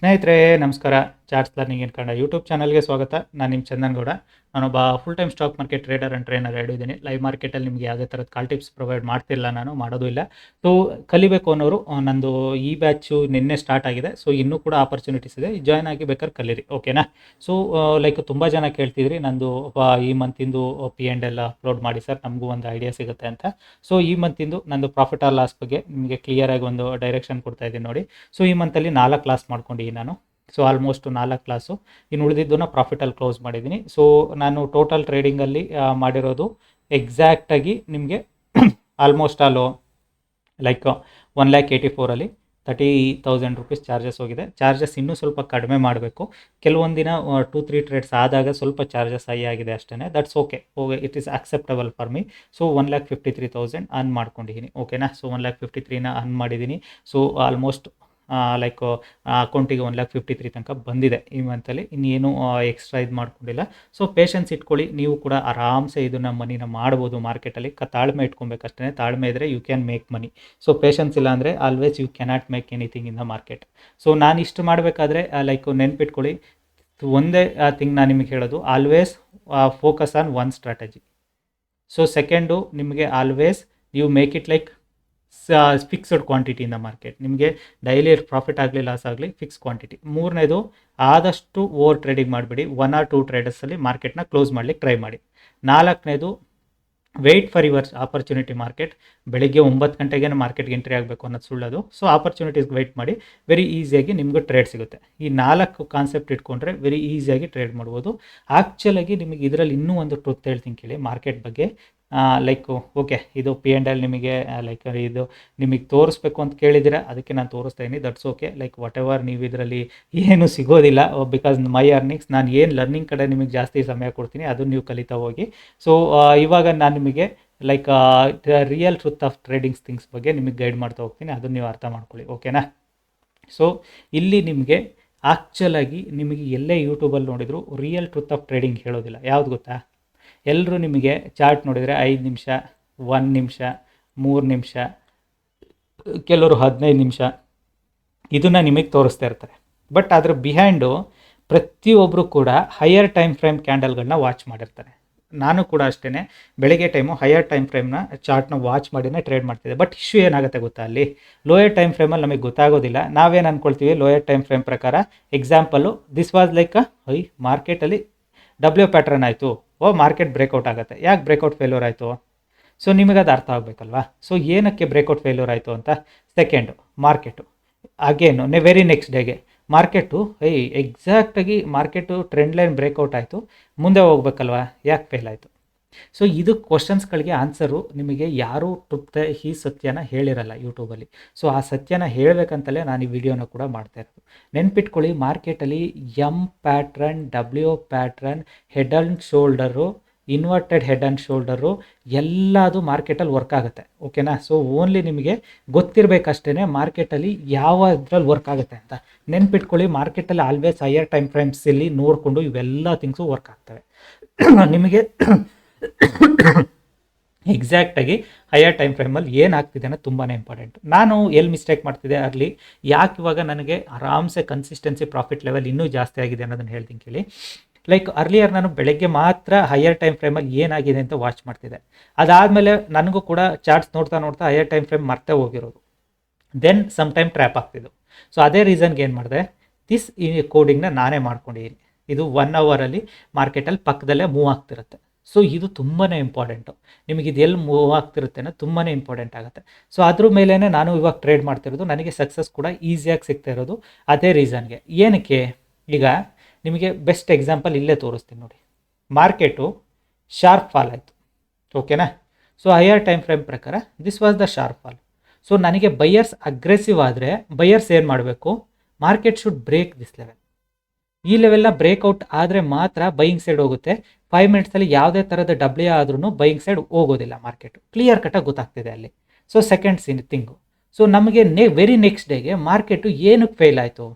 ಸ್ನೇಹಿತರೆ ನಮಸ್ಕಾರ. Charts learning in Kannada YouTube ಚಾನಲ್ಗೆ ಸ್ವಾಗತ. ನಾನು ನಿಮ್ಮ ಚಂದನ್ಗೌಡ ನಾನೊಬ್ಬ full time stock market trader and trainer ಎರಡು ಇದ್ದೀನಿ ಲೈವ್ ಮಾರ್ಕೆಟಲ್ಲಿ ನಿಮಗೆ ಯಾವುದೇ ಥರದ ಕಾಲ್ ಟಿಪ್ಸ್ ಪ್ರೊವೈಡ್ ಮಾಡ್ತಿಲ್ಲ ನಾನು, ಮಾಡೋದು ಇಲ್ಲ. ಸೊ ಕಲಿಬೇಕು ಅನ್ನೋರು ನಂದು ಈ ಬ್ಯಾಚು ನಿನ್ನೆ ಸ್ಟಾರ್ಟ್ ಆಗಿದೆ. ಸೊ ಇನ್ನೂ ಕೂಡ ಆಪರ್ಚುನಿಟೀಸ್ ಇದೆ. ಜಾಯ್ನ್ ಆಗಿ ಬೇಕಾದ್ರೆ ಕಲೀರಿ ಓಕೆನಾ ಸೊ ಲೈಕ್ ತುಂಬ ಜನ ಕೇಳ್ತಿದ್ರಿ, ನಂದು ಈ ಮಂತಿಂದು ಪಿ ಆ್ಯಂಡ್ ಎಲ್ಲ ಅಪ್ಲೋಡ್ ಮಾಡಿ ಸರ್, ನಮಗೂ ಒಂದು ಐಡಿಯಾ ಸಿಗುತ್ತೆ ಅಂತ. ಸೊ ಈ ಮಂತಿಂದು ನಂದು ಪ್ರಾಫಿಟ್ ಆರ್ ಲಾಸ್ ಬಗ್ಗೆ ನಿಮಗೆ ಕ್ಲಿಯರಾಗಿ ಒಂದು ಡೈರೆಕ್ಷನ್ ಕೊಡ್ತಾ ಇದ್ದೀನಿ ನೋಡಿ. ಸೊ ಈ ಮಂತಲ್ಲಿ ನಾಲ್ಕು ಕ್ಲಾಸ್ ಮಾಡ್ಕೊಂಡು ನಾನು. ಸೊ ಆಲ್ಮೋಸ್ಟ್ ನಾಲ್ಕು ಕ್ಲಾಸು ಇನ್ನು ಉಳಿದಿದ್ದನ್ನ ಪ್ರಾಫಿಟಲ್ಲಿ ಕ್ಲೋಸ್ ಮಾಡಿದ್ದೀನಿ. ಸೊ ನಾನು ಟೋಟಲ್ ಟ್ರೇಡಿಂಗಲ್ಲಿ ಮಾಡಿರೋದು ಎಕ್ಸಾಕ್ಟಾಗಿ ನಿಮಗೆ almost all like one lakh eighty ಫೋರಲ್ಲಿ thirty thousand rupees charges ಹೋಗಿದೆ. ಚಾರ್ಜಸ್ ಇನ್ನೂ ಸ್ವಲ್ಪ ಕಡಿಮೆ ಮಾಡಬೇಕು. ಕೆಲವೊಂದು ದಿನ ಟೂ ತ್ರೀ ಟ್ರೇಡ್ಸ್ ಆದಾಗ ಸ್ವಲ್ಪ ಚಾರ್ಜಸ್ ಹೈ ಆಗಿದೆ ಅಷ್ಟೇ that's okay okay it is acceptable for me so one lakh fifty three thousand earn ಮಾಡ್ಕೊಂಡಿದ್ದೀನಿ ಓಕೆನಾ ಸೊ ಒನ್ ಲ್ಯಾಕ್ ಫಿಫ್ಟಿ ತ್ರೀನ ಅರ್ನ್ ಮಾಡಿದ್ದೀನಿ. ಸೊ ಆಲ್ಮೋಸ್ಟ್ ಲೈಕ್ ಅಕೌಂಟಿಗೆ ಒನ್ ಲ್ಯಾಕ್ ಫಿಫ್ಟಿ ತ್ರೀ ತನಕ ಬಂದಿದೆ ಈ ಮಂತಲ್ಲಿ ಇನ್ನೇನು ಎಕ್ಸ್ಟ್ರಾ ಇದು ಮಾಡ್ಕೊಂಡಿಲ್ಲ. ಸೊ ಪೇಷನ್ಸ್ ಇಟ್ಕೊಳ್ಳಿ. ನೀವು ಕೂಡ ಆರಾಮ್ಸೆ ಇದನ್ನು ಮನಿನ ಮಾಡ್ಬೋದು ಮಾರ್ಕೆಟಲ್ಲಿ ಕ, ತಾಳ್ಮೆ ಇಟ್ಕೊಬೇಕಷ್ಟೇ ತಾಳ್ಮೆ ಇದ್ದರೆ you can make money so patience ಇಲ್ಲ ಅಂದರೆ always you cannot make anything in the market so ನಾನು ಇಷ್ಟು ಮಾಡಬೇಕಾದ್ರೆ ಲೈಕ್ ನೆನ್ಪಿಟ್ಕೊಳ್ಳಿ. ಒಂದೇ ಥಿಂಗ್ ನಾನು ನಿಮಗೆ ಹೇಳೋದು. Always focus on one strategy so second ನಿಮಗೆ always you make it like fixed quantity in the market ನಿಮಗೆ ಡೈಲಿ ಪ್ರಾಫಿಟ್ ಆಗಲಿ ಲಾಸ್ ಆಗಲಿ ಫಿಕ್ಸ್ ಕ್ವಾಂಟಿಟಿ ಮೂರನೇದು, ಆದಷ್ಟು ಓವರ್ ಟ್ರೇಡಿಂಗ್ ಮಾಡಿಬಿಡಿ. ಒನ್ ಆರ್ ಟೂ ಟ್ರೇಡರ್ಸಲ್ಲಿ ಮಾರ್ಕೆಟ್ನ ಕ್ಲೋಸ್ ಮಾಡಲಿಕ್ಕೆ ಟ್ರೈ ಮಾಡಿ. ನಾಲ್ಕನೇದು wait for your opportunity market ಬೆಳಿಗ್ಗೆ ಒಂಬತ್ತು ಗಂಟೆಗೆ ಮಾರ್ಕೆಟ್ಗೆ ಎಂಟ್ರಿ ಆಗಬೇಕು ಅನ್ನೋದು ಸುಳ್ಳೋದು. ಸೊ ಆಪರ್ಚುನಿಟೀಸ್ಗೆ ವೆಯ್ಟ್ ಮಾಡಿ. ವೆರಿ ಈಸಿಯಾಗಿ ನಿಮಗೆ ಟ್ರೇಡ್ ಸಿಗುತ್ತೆ. ಈ ನಾಲ್ಕು ಕಾನ್ಸೆಪ್ಟ್ ಇಟ್ಕೊಂಡ್ರೆ ವೆರಿ ಈಸಿಯಾಗಿ ಟ್ರೇಡ್ ಮಾಡ್ಬೋದು. ಆ್ಯಕ್ಚುಲಾಗಿ ನಿಮಗೆ ಇದರಲ್ಲಿ ಇನ್ನೂ ಒಂದು ಟ್ರುತ್ ಹೇಳ್ತೀನಿ ಕೇಳಿ ಮಾರ್ಕೆಟ್ ಬಗ್ಗೆ. ಲೈಕ್ ಓಕೆ ಇದು ಪಿ ಆ್ಯಂಡ್ ಎಲ್ ನಿಮಗೆ ಲೈಕ್ ಇದು ನಿಮಗೆ ತೋರಿಸ್ಬೇಕು ಅಂತ ಕೇಳಿದ್ದೀರಾ, ಅದಕ್ಕೆ ನಾನು ತೋರಿಸ್ತಾ ಇದ್ದೀನಿ. That's okay like whatever ನೀವು ಇದರಲ್ಲಿ ಏನು ಸಿಗೋದಿಲ್ಲ ಬಿಕಾಸ್ ಮೈ ಅರ್ನಿಂಗ್ಸ್ ನಾನು ಏನು ಲರ್ನಿಂಗ್ ಕಡೆ ನಿಮಗೆ ಜಾಸ್ತಿ ಸಮಯ ಕೊಡ್ತೀನಿ ಅದನ್ನು ನೀವು ಕಲಿತಾ ಹೋಗಿ. ಸೊ ಇವಾಗ ನಾನು ನಿಮಗೆ like real truth of tradings things ಬಗ್ಗೆ ನಿಮಗೆ ಗೈಡ್ ಮಾಡ್ತಾ ಹೋಗ್ತೀನಿ, ಅದನ್ನು ನೀವು ಅರ್ಥ ಮಾಡ್ಕೊಳ್ಳಿ ಓಕೆನಾ ಸೊ ಇಲ್ಲಿ ನಿಮಗೆ ಆ್ಯಕ್ಚುಲಾಗಿ ನಿಮಗೆ ಎಲ್ಲೇ ಯೂಟ್ಯೂಬಲ್ಲಿ ನೋಡಿದ್ರು ರಿಯಲ್ ಟ್ರೂತ್ ಆಫ್ ಟ್ರೇಡಿಂಗ್ ಹೇಳೋದಿಲ್ಲ, ಯಾವ್ದು ಗೊತ್ತಾ? ಎಲ್ಲರೂ ನಿಮಗೆ ಚಾರ್ಟ್ ನೋಡಿದರೆ ಐದು ನಿಮಿಷ, ಒಂದು ನಿಮಿಷ, ಮೂರು ನಿಮಿಷ, ಕೆಲವರು ಹದಿನೈದು ನಿಮಿಷ ಇದನ್ನು ನಿಮಗೆ ತೋರಿಸ್ತಾ ಇರ್ತಾರೆ. ಬಟ್ ಅದ್ರ ಬಿಹೈಂಡು ಪ್ರತಿಯೊಬ್ಬರು ಕೂಡ ಹೈಯರ್ ಟೈಮ್ ಫ್ರೇಮ್ ಕ್ಯಾಂಡಲ್ಗಳನ್ನ ವಾಚ್ ಮಾಡಿರ್ತಾರೆ. ನಾನು ಕೂಡ ಅಷ್ಟೇ ಬೆಳಗ್ಗೆ ಟೈಮು ಹೈಯರ್ ಟೈಮ್ ಫ್ರೇಮ್ನ ಚಾರ್ಟ್ನ ವಾಚ್ ಮಾಡಿನೇ ಟ್ರೇಡ್ ಮಾಡ್ತಿದ್ದೆ. ಬಟ್ ಇಶ್ಯೂ ಏನಾಗುತ್ತೆ ಗೊತ್ತಾ ಅಲ್ಲಿ? ಲೋಯರ್ ಟೈಮ್ ಫ್ರೇಮಲ್ಲಿ ನಮಗೆ ಗೊತ್ತಾಗೋದಿಲ್ಲ. ನಾವೇನು ಅಂದ್ಕೊಳ್ತೀವಿ ಲೋಯರ್ ಟೈಮ್ ಫ್ರೇಮ್ ಪ್ರಕಾರ example this was like I ಮಾರ್ಕೆಟಲ್ಲಿ ಡಬ್ಲ್ಯೂ ಪ್ಯಾಟ್ರನ್ ಆಯಿತು. ಓ ಮಾರ್ಕೆಟ್ ಬ್ರೇಕೌಟ್ ಆಗುತ್ತೆ. ಯಾಕೆ ಬ್ರೇಕೌಟ್ ಫೇಲ್ಯೂರ್ ಆಯಿತು? ಸೊ ನಿಮಗೆ ಅದು ಅರ್ಥ ಆಗಬೇಕಲ್ವಾ? ಸೊ ಏನಕ್ಕೆ ಬ್ರೇಕೌಟ್ ಫೇಲ್ಯೂರ್ ಆಯಿತು ಅಂತ? ಸೆಕೆಂಡು ಮಾರ್ಕೆಟು ಅಗೇನು ನೆ ವೆರಿ ನೆಕ್ಸ್ಟ್ ಡೇಗೆ ಮಾರ್ಕೆಟು ಏಯ್ ಎಕ್ಸಾಕ್ಟಾಗಿ ಮಾರ್ಕೆಟು ಟ್ರೆಂಡ್ ಲೈನ್ ಬ್ರೇಕೌಟ್ ಆಯಿತು. ಮುಂದೆ ಹೋಗ್ಬೇಕಲ್ವಾ? ಯಾಕೆ ಫೇಲ್ ಆಯಿತು? ಸೊ ಇದು ಕ್ವಶನ್ಸ್ಗಳಿಗೆ ಆನ್ಸರು ನಿಮಗೆ ಯಾರೂ ತೃಪ್ತ, ಈ ಸತ್ಯನ ಹೇಳಿರಲ್ಲ ಯೂಟ್ಯೂಬಲ್ಲಿ ಸೊ ಆ ಸತ್ಯನ ಹೇಳಬೇಕಂತಲೇ ನಾನು ಈ ವಿಡಿಯೋನ ಕೂಡ ಮಾಡ್ತಾ ಇರೋದು. ನೆನ್ಪಿಟ್ಕೊಳ್ಳಿ ಮಾರ್ಕೆಟಲ್ಲಿ M pattern W pattern head and shoulder inverted head and shoulder ಎಲ್ಲದು ಮಾರ್ಕೆಟಲ್ಲಿ ವರ್ಕ್ ಆಗುತ್ತೆ. ಓಕೆನಾ ಸೊ ಓನ್ಲಿ ನಿಮಗೆ ಗೊತ್ತಿರಬೇಕಷ್ಟೇ ಮಾರ್ಕೆಟಲ್ಲಿ ಯಾವ ಇದ್ರಲ್ಲಿ ವರ್ಕ್ ಆಗುತ್ತೆ ಅಂತ. ನೆನ್ಪಿಟ್ಕೊಳ್ಳಿ ಮಾರ್ಕೆಟಲ್ಲಿ ಆಲ್ವೇಸ್ ಹೈಯರ್ ಟೈಮ್ ಫ್ರೇಮ್ಸಲ್ಲಿ ನೋಡಿಕೊಂಡು ಇವೆಲ್ಲ ಥಿಂಗ್ಸು ವರ್ಕ್ ಆಗ್ತವೆ. ನಿಮಗೆ ಎಕ್ಸಾಕ್ಟಾಗಿ ಹೈಯರ್ ಟೈಮ್ ಫ್ರೇಮಲ್ಲಿ ಏನಾಗ್ತಿದೆ ಅನ್ನೋದು ತುಂಬಾ ಇಂಪಾರ್ಟೆಂಟ್ ನಾನು ಎಲ್ಲಿ ಮಿಸ್ಟೇಕ್ ಮಾಡ್ತಿದ್ದೆ ಅಲ್ಲಿ ಯಾಕೆ ಇವಾಗ ನನಗೆ ಆರಾಮ್ಸೆ ಕನ್ಸಿಸ್ಟೆನ್ಸಿ ಪ್ರಾಫಿಟ್ ಲೆವೆಲ್ ಇನ್ನೂ ಜಾಸ್ತಿ ಆಗಿದೆ ಅನ್ನೋದನ್ನು ಹೇಳ್ತೀನಿ ಕೇಳಿ. ಲೈಕ್ ಅರ್ಲಿಯರ್ ನಾನು ಬೆಳಗ್ಗೆ ಮಾತ್ರ ಹೈಯರ್ ಟೈಮ್ ಫ್ರೇಮಲ್ಲಿ ಏನಾಗಿದೆ ಅಂತ ವಾಚ್ ಮಾಡ್ತಿದ್ದೆ. ಅದಾದಮೇಲೆ ನನಗೂ ಕೂಡ ಚಾರ್ಟ್ಸ್ ನೋಡ್ತಾ ನೋಡ್ತಾ ಹೈಯರ್ ಟೈಮ್ ಫ್ರೇಮ್ ಮರ್ತೆ ಹೋಗಿರೋದು. ದೆನ್ ಸಮ್ ಟೈಮ್ ಟ್ರ್ಯಾಪ್ ಆಗ್ತಿದ್ದು ಸೊ ಅದೇ ರೀಸನ್ಗೆ ಏನು ಮಾಡಿದೆ? ದಿಸ್ ಈ ಕೋಡಿಂಗ್ನ ನಾನೇ ಮಾಡ್ಕೊಂಡಿದ್ದೀನಿ. ಇದು ಒನ್ ಅವರಲ್ಲಿ ಮಾರ್ಕೆಟಲ್ಲಿ ಪಕ್ಕದಲ್ಲೇ ಮೂವ್ ಆಗ್ತಿರುತ್ತೆ. ಸೊ ಇದು ತುಂಬಾ ಇಂಪಾರ್ಟೆಂಟು ನಿಮಗೆ ಇದು ಎಲ್ಲಿ ಮೂವ್ ಆಗ್ತಿರುತ್ತೆ ಅನ್ನೋದು ತುಂಬಾ ಇಂಪಾರ್ಟೆಂಟ್ ಆಗುತ್ತೆ. ಸೊ ಅದ್ರ ಮೇಲೇ ನಾನು ಇವಾಗ ಟ್ರೇಡ್ ಮಾಡ್ತಿರೋದು, ನನಗೆ ಸಕ್ಸಸ್ ಕೂಡ ಈಸಿಯಾಗಿ ಸಿಗ್ತಾ ಇರೋದು ಅದೇ ರೀಸನ್ಗೆ ಏನಕ್ಕೆ? ಈಗ ನಿಮಗೆ ಬೆಸ್ಟ್ ಎಕ್ಸಾಂಪಲ್ ಇಲ್ಲೇ ತೋರಿಸ್ತೀನಿ ನೋಡಿ. ಮಾರ್ಕೆಟು ಶಾರ್ಪ್ ಫಾಲ್ ಆಯಿತು. ಓಕೆನಾ ಸೊ ಹೈಯರ್ ಟೈಮ್ ಫ್ರೇಮ್ ಪ್ರಕಾರ this was the sharp fall so ನನಗೆ ಬೈಯರ್ಸ್ ಅಗ್ರೆಸಿವ್ ಆದರೆ ಬೈಯರ್ಸ್ ಏನು ಮಾಡಬೇಕು? Market should break this level ಈ ಲೆವೆಲ್ನ ಬ್ರೇಕ್ಔಟ್ ಆದರೆ ಮಾತ್ರ ಬೈಯಿಂಗ್ ಸೈಡ್ ಹೋಗುತ್ತೆ. ಫೈವ್ ಮಿನಿಟ್ಸಲ್ಲಿ ಯಾವುದೇ ಥರದ ಡಬ್ಲ್ಯೂ ಆದ್ರೂ ಬೈಯಿಂಗ್ ಸೈಡ್ ಹೋಗೋದಿಲ್ಲ ಮಾರ್ಕೆಟ್ ಕ್ಲಿಯರ್ ಕಟ್ಟಾಗಿ ಗೊತ್ತಾಗ್ತಿದೆ ಅಲ್ಲಿ. ಸೊ ಸೆಕೆಂಡ್ ಸಿನ್ ತಿಂಗು. ಸೊ ನಮಗೆ ನೆ ವೆರಿ ನೆಕ್ಸ್ಟ್ ಡೇಗೆ ಮಾರ್ಕೆಟು ಏನಕ್ಕೆ ಫೇಲ್ ಆಯಿತು?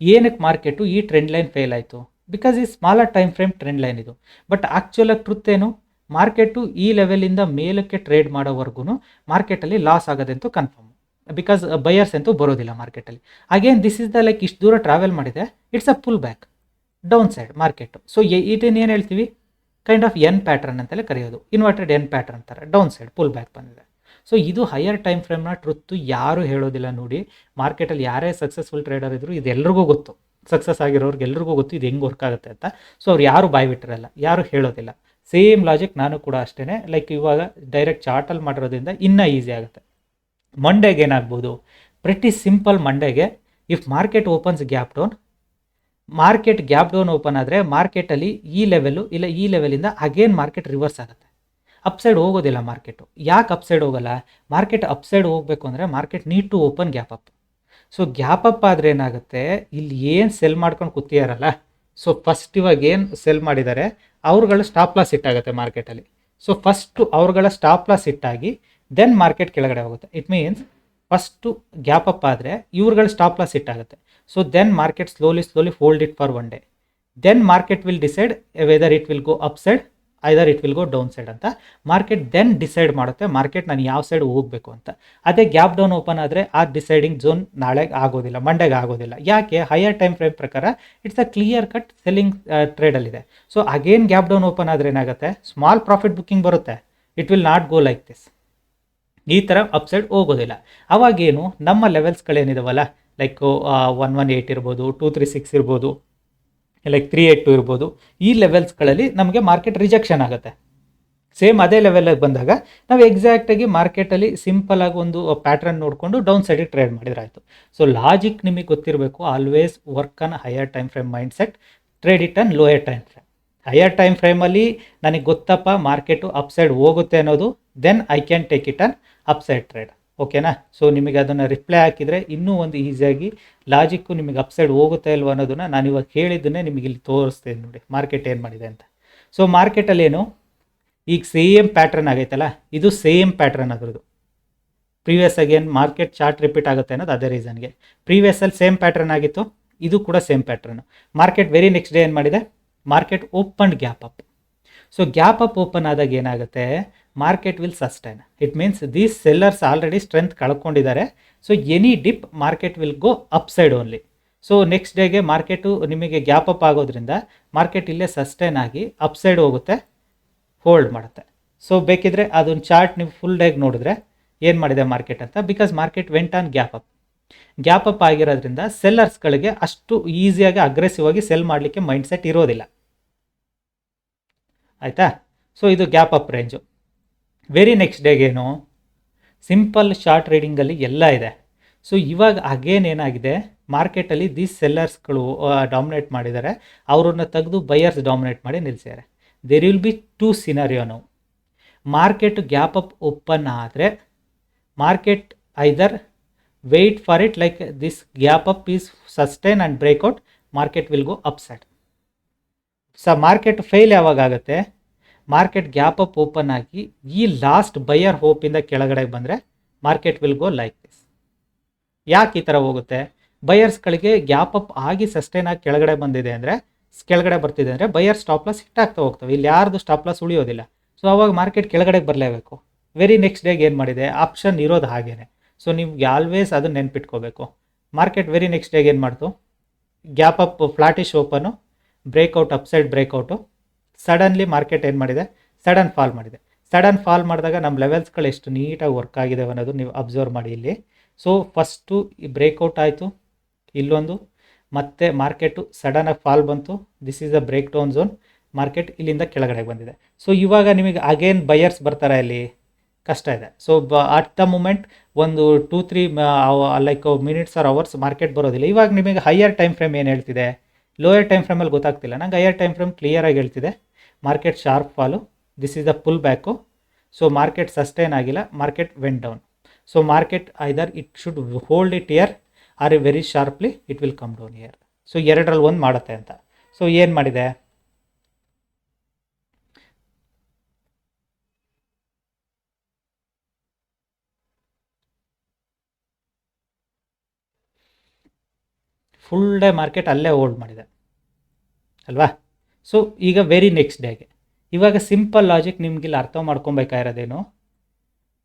ಏನಕ್ಕೆ ಮಾರ್ಕೆಟು ಈ ಟ್ರೆಂಡ್ ಲೈನ್ ಫೇಲ್ ಆಯಿತು? ಬಿಕಾಸ್ ಈ smaller time frame trend line ಇದು. ಬಟ್ ಆ್ಯಕ್ಚುಲಾಗಿ ಟ್ರುತ್ ಏನು? ಮಾರ್ಕೆಟು ಈ ಲೆವೆಲಿಂದ ಮೇಲಕ್ಕೆ ಟ್ರೇಡ್ ಮಾಡೋವರೆಗೂ ಮಾರ್ಕೆಟಲ್ಲಿ ಲಾಸ್ ಆಗೋದಂತೂ ಕನ್ಫರ್ಮ್ ಬಿಕಾಸ್ ಬಯರ್ಸ್ ಅಂತೂ ಬರೋದಿಲ್ಲ ಮಾರ್ಕೆಟಲ್ಲಿ again this is the like ಇಷ್ಟು ದೂರ ಟ್ರಾವೆಲ್ ಮಾಡಿದೆ it's a pull back down side market so ಇದನ್ನು ಏನು ಹೇಳ್ತೀವಿ? ಕೈಂಡ್ ಆಫ್ ಎನ್ ಪ್ಯಾಟ್ರನ್ ಅಂತಲೇ ಕರೆಯೋದು. ಇನ್ವರ್ಟೆಡ್ ಎನ್ ಪ್ಯಾಟ್ರನ್ ಅಂತಾರೆ. ಡೌನ್ ಸೈಡ್ ಪುಲ್ ಬ್ಯಾಕ್ ಬಂದಿದೆ. ಸೊ ಇದು ಹೈಯರ್ ಟೈಮ್ ಫ್ರೇಮ್ನ ಟ್ರುತ್ತು ಯಾರೂ ಹೇಳೋದಿಲ್ಲ ನೋಡಿ. ಮಾರ್ಕೆಟಲ್ಲಿ ಯಾರೇ ಸಕ್ಸಸ್ಫುಲ್ ಟ್ರೇಡರ್ ಇದ್ರು ಇದೆಲ್ಲರಿಗೂ ಗೊತ್ತು. ಸಕ್ಸಸ್ ಆಗಿರೋರ್ಗೆ ಎಲ್ರಿಗೂ ಗೊತ್ತು ಇದು ಹೆಂಗೆ ವರ್ಕ್ ಆಗುತ್ತೆ ಅಂತ. ಸೊ ಅವ್ರು ಯಾರು ಬಾಯ್ ಬಿಟ್ಟಿರಲ್ಲ, ಯಾರು ಹೇಳೋದಿಲ್ಲ. ಸೇಮ್ ಲಾಜಿಕ್ ನಾನು ಕೂಡ ಅಷ್ಟೇ ಲೈಕ್ ಇವಾಗ ಡೈರೆಕ್ಟ್ ಚಾರ್ಟಲ್ಲಿ ಮಾಡಿರೋದ್ರಿಂದ ಇನ್ನೂ ಈಸಿ ಆಗುತ್ತೆ. ಮಂಡೇಗೆ ಏನಾಗ್ಬೋದು? Pretty simple ಮಂಡೇಗೆ if market opens gap down market gap down open ಆದರೆ ಮಾರ್ಕೆಟಲ್ಲಿ ಈ ಲೆವೆಲು ಇಲ್ಲ ಈ ಲೆವೆಲಿಂದ ಅಗೇನ್ ಮಾರ್ಕೆಟ್ ರಿವರ್ಸ್ ಆಗುತ್ತೆ. ಅಪ್ಸೈಡ್ ಹೋಗೋದಿಲ್ಲ ಮಾರ್ಕೆಟು ಯಾಕೆ ಅಪ್ಸೈಡ್ ಹೋಗಲ್ಲ? ಮಾರ್ಕೆಟ್ ಅಪ್ಸೈಡ್ ಹೋಗಬೇಕು ಅಂದರೆ market need to open gap up so gap up ಆದರೆ ಏನಾಗುತ್ತೆ? ಇಲ್ಲಿ ಏನು ಸೆಲ್ ಮಾಡ್ಕೊಂಡು ಕೂತಿಯಾರಲ್ಲ ಸೊ ಫಸ್ಟ್ ಇವಾಗ ಏನು ಸೆಲ್ ಮಾಡಿದ್ದಾರೆ ಅವ್ರುಗಳ ಸ್ಟಾಪ್ ಲಾಸ್ ಇಟ್ಟಾಗುತ್ತೆ ಮಾರ್ಕೆಟಲ್ಲಿ ಸೊ ಫಸ್ಟು ಅವ್ರುಗಳ ಸ್ಟಾಪ್ ಲಾಸ್ ಇಟ್ಟಾಗಿ ದೆನ್ ಮಾರ್ಕೆಟ್ ಕೆಳಗಡೆ ಹೋಗುತ್ತೆ. It means first gap up ಆದರೆ ಇವ್ರುಗಳ stop loss ಇಟ್ಟಾಗುತ್ತೆ so then market slowly slowly fold it for one day then market will decide whether it will go up side either it will go down side ಅಂತ. Market then decide ಮಾಡುತ್ತೆ market ನಾನು ಯಾವ side ಹೋಗಬೇಕು ಅಂತ. ಅದೇ gap down open ಆದರೆ ಆ deciding zone ನಾಳೆ ಆಗೋದಿಲ್ಲ ಮಂಡೆಗೆ ಆಗೋದಿಲ್ಲ. ಯಾಕೆ? ಹೈಯರ್ ಟೈಮ್ ಫ್ರೇಮ್ ಪ್ರಕಾರ it's a clear cut selling ಟ್ರೇಡಲ್ಲಿದೆ so again gap down open ಆದರೆ ಏನಾಗುತ್ತೆ? ಸ್ಮಾಲ್ ಪ್ರಾಫಿಟ್ ಬುಕ್ಕಿಂಗ್ ಬರುತ್ತೆ. It will not go like this ಈ ಥರ ಅಪ್ಸೈಡ್ ಹೋಗೋದಿಲ್ಲ. ಅವಾಗೇನು ನಮ್ಮ ಲೆವೆಲ್ಸ್ಗಳೇನಿದಾವಲ್ಲ ಲೈಕ್ ಒನ್ ಒನ್ ಏಯ್ಟ್ ಇರ್ಬೋದು ಟೂ ತ್ರೀ ಸಿಕ್ಸ್ ಇರ್ಬೋದು ಲೈಕ್ ತ್ರೀ ಏಯ್ಟ್ ಟು ಇರ್ಬೋದು, ಈ ಲೆವೆಲ್ಸ್ಗಳಲ್ಲಿ ನಮಗೆ ಮಾರ್ಕೆಟ್ ರಿಜೆಕ್ಷನ್ ಆಗುತ್ತೆ. ಸೇಮ್ ಅದೇ ಲೆವೆಲಿಗೆ ಬಂದಾಗ ನಾವು ಎಕ್ಸಾಕ್ಟಾಗಿ ಮಾರ್ಕೆಟಲ್ಲಿ ಸಿಂಪಲಾಗಿ ಒಂದು ಪ್ಯಾಟ್ರನ್ ನೋಡಿಕೊಂಡು ಡೌನ್ ಸೈಡಿಗೆ ಟ್ರೇಡ್ ಮಾಡಿದ್ರಾಯಿತು ಸೊ ಲಾಜಿಕ್ ನಿಮಗೆ ಗೊತ್ತಿರಬೇಕು always work on higher time frame mind set trade it on lower time frame higher time ಫ್ರೇಮಲ್ಲಿ ನನಗೆ ಗೊತ್ತಪ್ಪ ಮಾರ್ಕೆಟು ಅಪ್ಸೈಡ್ ಹೋಗುತ್ತೆ ಅನ್ನೋದು then I can take it on upside trade ಓಕೆನಾ so ನಿಮಗೆ ಅದನ್ನು ರಿಪ್ಲೈ ಹಾಕಿದರೆ ಇನ್ನೂ ಒಂದು ಈಸಿಯಾಗಿ ಲಾಜಿಕ್ಕು ನಿಮಗೆ ಅಪ್ಸೈಡ್ ಹೋಗುತ್ತಾ ಇಲ್ವ ಅನ್ನೋದನ್ನು ನಾನು ಇವಾಗ ಹೇಳಿದ್ದನ್ನೇ ನಿಮಗೆ ಇಲ್ಲಿ ತೋರಿಸ್ತೇನೆ ನೋಡಿ. ಮಾರ್ಕೆಟ್ ಏನು ಮಾಡಿದೆ ಅಂತ. ಸೊ ಮಾರ್ಕೆಟಲ್ಲಿ ಏನು? ಈಗ ಸೇಮ್ ಪ್ಯಾಟ್ರನ್ ಆಗೈತಲ್ಲ? ಇದು ಸೇಮ್ ಪ್ಯಾಟ್ರನ್ ಅದರದ್ದು. Previous again market chart repeat ಆಗುತ್ತೆ ಅನ್ನೋದು ಅದೇ ರೀಸನ್ಗೆ ಪ್ರೀವಿಯಸ್ಸಲ್ಲಿ ಸೇಮ್ ಪ್ಯಾಟ್ರನ್ ಆಗಿತ್ತು. ಇದು ಕೂಡ same pattern market very next day ಏನು ಮಾಡಿದೆ? Market open gap up so gap up open ಆದಾಗ ಏನಾಗುತ್ತೆ? Market will sustain it means these sellers already strength ಕಳ್ಕೊಂಡಿದ್ದಾರೆ. So any dip market will go up side only so next ಡೇಗೆ market ನಿಮಗೆ gap up ಆಗೋದ್ರಿಂದ market ಇಲ್ಲೇ sustain ಆಗಿ up side ಹೋಗುತ್ತೆ hold ಮಾಡುತ್ತೆ. So ಬೇಕಿದ್ರೆ ಅದೊಂದು ಚಾರ್ಟ್ ನೀವು ಫುಲ್ ಡೇಗೆ ನೋಡಿದ್ರೆ ಏನು ಮಾಡಿದೆ ಮಾರ್ಕೆಟ್ ಅಂತ? Because market went on gap up gap up ಆಗಿರೋದ್ರಿಂದ ಸೆಲ್ಲರ್ಸ್ಗಳಿಗೆ ಅಷ್ಟು ಈಸಿಯಾಗಿ ಅಗ್ರೆಸಿವ್ ಆಗಿ ಸೆಲ್ ಮಾಡಲಿಕ್ಕೆ ಮೈಂಡ್ ಸೆಟ್ ಇರೋದಿಲ್ಲ. ಆಯಿತಾ? ಸೊ ಇದು gap up range very next ಡೇಗೇನು simple short ರೀಡಿಂಗಲ್ಲಿ ಎಲ್ಲ ಇದೆ. ಸೊ ಇವಾಗ ಅಗೇನ್ ಏನಾಗಿದೆ? ಮಾರ್ಕೆಟಲ್ಲಿ ದೀಸ್ ಸೆಲ್ಲರ್ಸ್ಗಳು ಡಾಮಿನೇಟ್ ಮಾಡಿದ್ದಾರೆ. ಅವರನ್ನು ತೆಗೆದು ಬಯರ್ಸ್ ಡಾಮಿನೇಟ್ ಮಾಡಿ ನಿಲ್ಲಿಸಿದ್ದಾರೆ there will be two scenario ನಾವು ಮಾರ್ಕೆಟ್ ಗ್ಯಾಪ್ ಅಪ್ ಓಪನ್ ಆದರೆ market either wait for it like this gap up is sustain and breakout market will go upset ಸ ಮಾರ್ಕೆಟ್ ಫೇಲ್ ಯಾವಾಗ ಆಗುತ್ತೆ? ಮಾರ್ಕೆಟ್ ಗ್ಯಾಪ್ ಅಪ್ ಓಪನ್ ಆಗಿ ಈ last buyer ಹೋಪಿಂದ ಕೆಳಗಡೆ ಬಂದರೆ market will go like this ಯಾಕೆ ಈ ಥರ ಹೋಗುತ್ತೆ? ಬೈಯರ್ಸ್ಗಳಿಗೆ ಗ್ಯಾಪ್ ಅಪ್ ಆಗಿ ಸಸ್ಟೈನ್ ಆಗಿ ಕೆಳಗಡೆ ಬಂದಿದೆ ಅಂದರೆ, ಕೆಳಗಡೆ ಬರ್ತಿದೆ ಅಂದರೆ ಬಯರ್ ಸ್ಟಾಪ್ ಲಾಸ್ ಹಿಟ್ ಆಗ್ತಾ ಹೋಗ್ತವೆ. ಇಲ್ಲಿ ಯಾರ್ದು ಸ್ಟಾಪ್ ಲಾಸ್ ಉಳಿಯೋದಿಲ್ಲ. ಸೊ ಅವಾಗ ಮಾರ್ಕೆಟ್ ಕೆಳಗಡೆಗೆ ಬರಲೇಬೇಕು. ವೆರಿ ನೆಕ್ಸ್ಟ್ ಡೇಗೆ ಏನು ಮಾಡಿದೆ? ಆಪ್ಷನ್ ಇರೋದು ಹಾಗೇನೆ. ಸೊ ನಿಮ್ಗೆ ಆಲ್ವೇಸ್ ಅದನ್ನು ನೆನ್ಪಿಟ್ಕೋಬೇಕು. ಮಾರ್ಕೆಟ್ ವೆರಿ ನೆಕ್ಸ್ಟ್ ಡೇಗೆ ಏನು ಮಾಡ್ತು? Gap up flattish open breakout upside breakout suddenly market ಏನು ಮಾಡಿದೆ? ಸಡನ್ ಫಾಲ್ ಮಾಡಿದೆ. ಸಡನ್ ಫಾಲ್ ಮಾಡಿದಾಗ ನಮ್ಮ ಲೆವೆಲ್ಸ್ಗಳು ಎಷ್ಟು ನೀಟಾಗಿ ವರ್ಕ್ ಆಗಿದೆ ಅನ್ನೋದು ನೀವು ಅಬ್ಸರ್ವ್ ಮಾಡಿ ಇಲ್ಲಿ. ಸೊ, ಫಸ್ಟು ಈ ಬ್ರೇಕ್ಔಟ್ ಆಯಿತು, ಇಲ್ಲೊಂದು. ಮತ್ತೆ ಮಾರ್ಕೆಟು ಸಡನ್ನಾಗಿ ಫಾಲ್ ಬಂತು. This is a break down zone market ಇಲ್ಲಿಂದ ಕೆಳಗಡೆ ಬಂದಿದೆ. ಸೊ, ಇವಾಗ ನಿಮಗೆ ಅಗೇನ್ ಬಯರ್ಸ್ ಬರ್ತಾರೆ ಇಲ್ಲಿ? ಕಷ್ಟ ಇದೆ. ಸೊ ಬ ಅಟ್ ದ ಮೂಮೆಂಟ್ ಒಂದು two three like minutes or hours market ಬರೋದಿಲ್ಲ. ಇವಾಗ ನಿಮಗೆ ಹೈಯರ್ ಟೈಮ್ ಫ್ರೇಮ್ ಏನು ಹೇಳ್ತಿದೆ? ಲೋಯರ್ ಟೈಮ್ ಫ್ರೇಮಲ್ಲಿ ಗೊತ್ತಾಗ್ತಿಲ್ಲ. ನಂಗೆ ಹೈಯರ್ ಟೈಮ್ ಫ್ರೇಮ್ ಕ್ಲಿಯರಾಗಿ ಹೇಳ್ತಿದೆ. Market sharp fall this is the pull back so market sustain ಆಗಿಲ್ಲ. Market went down so market either it should hold it here or very sharply it will come down here so ಎರಡರಲ್ಲಿ ಒಂದು ಮಾಡುತ್ತೆ ಅಂತ. So ಏನು ಮಾಡಿದೆ? Full day market ಅಲ್ಲೇ hold ಮಾಡಿದೆ. ಅಲ್ವಾ? ಸೊ ಈಗ ವೆರಿ ನೆಕ್ಸ್ಟ್ ಡೇಗೆ ಇವಾಗ ಸಿಂಪಲ್ ಲಾಜಿಕ್ ನಿಮ್ಗೆ ಇಲ್ಲಿ ಅರ್ಥ ಮಾಡ್ಕೊಬೇಕಾಗಿರೋದೇನು?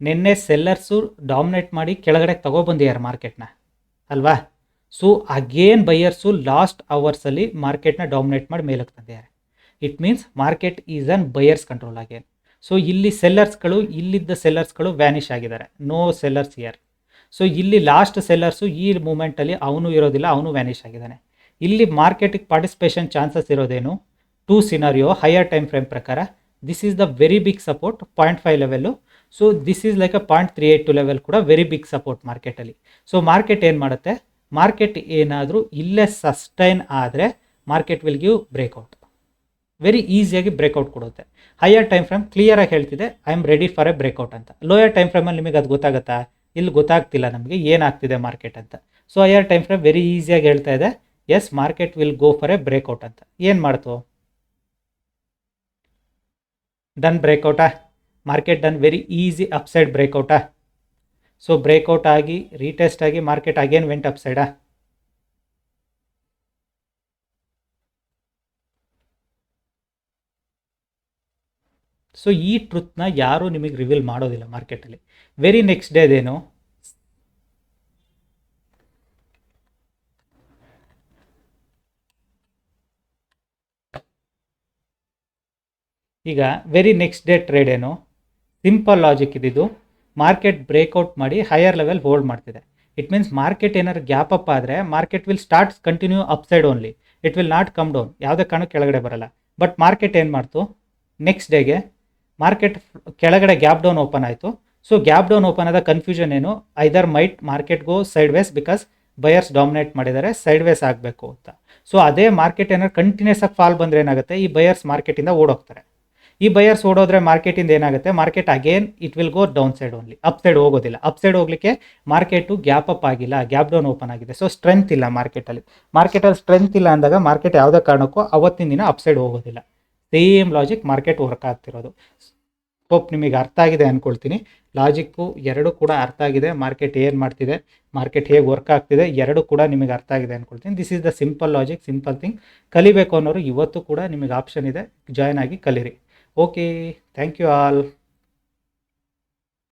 ನಿನ್ನೆ ಸೆಲ್ಲರ್ಸು ಡಾಮಿನೇಟ್ ಮಾಡಿ ಕೆಳಗಡೆ ತಗೊಬಂದಿದ್ದಾರೆ ಮಾರ್ಕೆಟ್ನ ಅಲ್ವಾ? ಸೊ ಅಗೇನ್ ಬೈಯರ್ಸು ಲಾಸ್ಟ್ ಅವರ್ಸಲ್ಲಿ ಮಾರ್ಕೆಟ್ನ ಡಾಮಿನೇಟ್ ಮಾಡಿ ಮೇಲಕ್ಕೆ ತಂದಿದ್ದಾರೆ. It means market is in buyers control again so ಇಲ್ಲಿ ಸೆಲ್ಲರ್ಸ್ಗಳು ಇಲ್ಲಿದ್ದ ಸೆಲ್ಲರ್ಸ್ಗಳು ವ್ಯಾನಿಷ್ ಆಗಿದ್ದಾರೆ. ನೋ ಸೆಲ್ಲರ್ಸ್ ಇಯರ್ ಸೊ ಇಲ್ಲಿ ಲಾಸ್ಟ್ ಸೆಲ್ಲರ್ಸು ಈ ಮೂಮೆಂಟಲ್ಲಿ ಅವನು ಇರೋದಿಲ್ಲ, ಅವನು ವ್ಯಾನಿಷ್ ಆಗಿದ್ದಾನೆ. ಇಲ್ಲಿ ಮಾರ್ಕೆಟಿಗೆ participation chances ಇರೋದೇನು? Two scenario higher time frame ಪ್ರಕಾರ. This is the very big support point five level so this is like a point three eight two level ಕೂಡ ವೆರಿ ಬಿಗ್ ಸಪೋರ್ಟ್ ಮಾರ್ಕೆಟಲ್ಲಿ ಸೊ ಮಾರ್ಕೆಟ್ ಏನು ಮಾಡುತ್ತೆ? Market ಏನಾದರೂ ಇಲ್ಲೇ sustain ಆದರೆ market will give breakout very ಈಸಿಯಾಗಿ breakout ಕೊಡುತ್ತೆ. Higher time frame ಕ್ಲಿಯರಾಗಿ ಹೇಳ್ತಿದೆ I am ready for a breakout ಅಂತ ಲೋಯರ್ ಟೈಮ್ ಫ್ರೇಮಲ್ಲಿ ನಿಮಗೆ ಅದು ಗೊತ್ತಾಗುತ್ತಾ? ಇಲ್ಲಿ ಗೊತ್ತಾಗ್ತಿಲ್ಲ ನಮಗೆ ಏನಾಗ್ತಿದೆ ಮಾರ್ಕೆಟ್ ಅಂತ. So our time frame very ಈಸಿಯಾಗಿ ಹೇಳ್ತಾ ಇದೆ. As market will go for a breakout ಅಂತ. ಏನು ಮಾಡ್ತು? Done ಬ್ರೇಕ್ಔಟಾ market done very easy upside ಬ್ರೇಕ್ಔಟಾ so breakout ಆಗಿ ರೀಟೆಸ್ಟ್ ಆಗಿ ಮಾರ್ಕೆಟ್ ಅಗೇನ್ ವೆಂಟ್ ಅಪ್ಸೈಡಾ ಸೊ ಈ ಟ್ರುತ್ನ ಯಾರೂ ನಿಮಗೆ ರಿವೀಲ್ ಮಾಡೋದಿಲ್ಲ ಮಾರ್ಕೆಟಲ್ಲಿ ವೆರಿ ನೆಕ್ಸ್ಟ್ ಡೇ ಅದೇನು? ಈಗ ವೆರಿ ನೆಕ್ಸ್ಟ್ ಡೇ ಟ್ರೇಡ್ ಏನು? ಸಿಂಪಲ್ ಲಾಜಿಕ್ ಇದ್ದಿದ್ದು ಮಾರ್ಕೆಟ್ ಬ್ರೇಕ್ಔಟ್ ಮಾಡಿ ಹೈಯರ್ ಲೆವೆಲ್ ಹೋಲ್ಡ್ ಮಾಡ್ತಿದೆ. ಇಟ್ ಮೀನ್ಸ್ ಮಾರ್ಕೆಟ್ ಏನಾದ್ರು ಗ್ಯಾಪ್ ಅಪ್ ಆದರೆ market will start continue upside only it will not come down ಯಾವುದೇ ಕಾರಣಕ್ಕೆ ಕೆಳಗಡೆ ಬರಲ್ಲ. ಬಟ್ ಮಾರ್ಕೆಟ್ ಏನು ಮಾಡ್ತು? ನೆಕ್ಸ್ಟ್ ಡೇಗೆ ಮಾರ್ಕೆಟ್ ಕೆಳಗಡೆ ಗ್ಯಾಪ್ ಡೌನ್ ಓಪನ್ ಆಯಿತು. ಸೊ ಗ್ಯಾಪ್ ಡೌನ್ ಓಪನ್ ಆದ ಕನ್ಫ್ಯೂಷನ್ ಏನು? Either might market go sideways because buyers dominate ಮಾಡಿದ್ದಾರೆ ಸೈಡ್ ವೇಸ್ ಆಗಬೇಕು ಅಂತ. ಸೊ ಅದೇ ಮಾರ್ಕೆಟ್ ಏನಾದ್ರು ಕಂಟಿನ್ಯೂಸ್ ಆಗಿ ಫಾಲ್ ಬಂದರೆ ಏನಾಗುತ್ತೆ? ಈ ಬಯರ್ಸ್ ಮಾರ್ಕೆಟಿಂದ ಓಡೋಗ್ತಾರೆ. ಈ ಬಯರ್ಸ್ ಓಡೋದ್ರೆ ಮಾರ್ಕೆಟಿಂದ ಏನಾಗುತ್ತೆ? Market again it will go down side only up side ಹೋಗೋದಿಲ್ಲ. ಅಪ್ ಸೈಡ್ ಹೋಗ್ಲಿಕ್ಕೆ ಮಾರ್ಕೆಟು ಗ್ಯಾಪ್ ಅಪ್ ಆಗಿಲ್ಲ. ಗ್ಯಾಪ್ ಡೌನ್ ಓಪನ್ ಆಗಿದೆ. ಸೊ ಸ್ಟ್ರೆಂತ್ ಇಲ್ಲ ಮಾರ್ಕೆಟಲ್ಲಿ ಮಾರ್ಕೆಟಲ್ಲಿ ಸ್ಟ್ರೆಂತ್ ಇಲ್ಲ ಅಂದಾಗ ಮಾರ್ಕೆಟ್ ಯಾವುದೇ ಕಾರಣಕ್ಕೂ ಅವತ್ತಿನ ದಿನ ಅಪ್ ಸೈಡ್ ಹೋಗೋದಿಲ್ಲ. ಸೇಮ್ ಲಾಜಿಕ್ ಮಾರ್ಕೆಟ್ ವರ್ಕ್ ಆಗ್ತಿರೋದು. ಹೋಪ್ ನಿಮಗೆ ಅರ್ಥ ಆಗಿದೆ ಅಂದ್ಕೊಳ್ತೀನಿ ಲಾಜಿಕ್ಕು ಎರಡು ಕೂಡ ಅರ್ಥ ಆಗಿದೆ. ಮಾರ್ಕೆಟ್ ಏನು ಮಾಡ್ತಿದೆ? ಮಾರ್ಕೆಟ್ ಹೇಗೆ ವರ್ಕ್ ಆಗ್ತಿದೆ? ಎರಡು ಕೂಡ ನಿಮಗೆ ಅರ್ಥ ಆಗಿದೆ ಅಂದ್ಕೊಳ್ತೀನಿ this is the simple logic simple thing ಕಲಿಬೇಕು ಅನ್ನೋರು ಇವತ್ತು ಕೂಡ ನಿಮಗೆ ಆಪ್ಷನ್ ಇದೆ. ಜಾಯ್ನ್ ಆಗಿ ಕಲೀರಿ. Okay thank you all